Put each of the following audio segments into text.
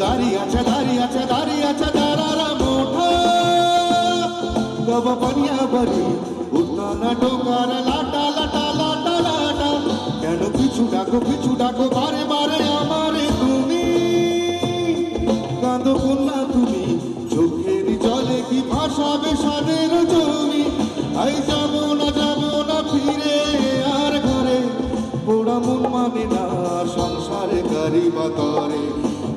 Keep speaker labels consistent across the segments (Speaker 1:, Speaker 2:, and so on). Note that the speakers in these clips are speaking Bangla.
Speaker 1: আছে দাঁড়িয়ে আছে দাঁড়ারা মোঠা। গবা পানিয়া বাড়ি উঠনা না টোকার লাটা লাটা লাটা লাটা। কেন পিছু ডাকো পিছু ডাকো আমারে তুমি? কাঁদো তুমি, চোখের জলে কি ভাসাবে সাদের জমি? আই যাব না, যাব ফিরে আর ঘরে। পোড়া মন মানে সংসারে গাড়ি বাতরে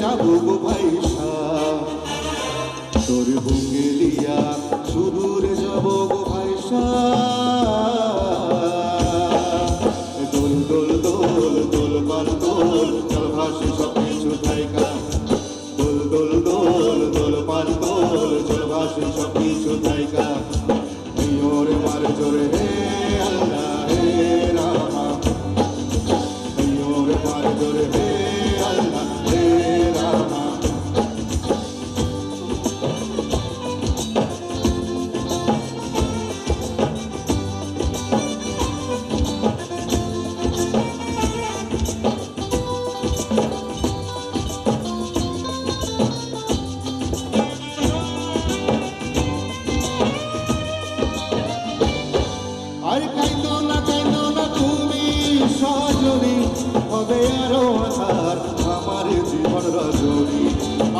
Speaker 1: যাব গো ভাইসা তোর বুকেলিয়া সুদূরে যাব গো ভাইসা দোল দোল দোল দোল পাল দোল, চল ভাসি সব কিছু জায়গা দোল দোল দোল দোল পাল দোল, চল ভাসি সব কিছু এই ওরে মারে জোরে হে আল্লাহ, হে রামা। ওরে মারে জোরে হে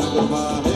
Speaker 1: Jacobá.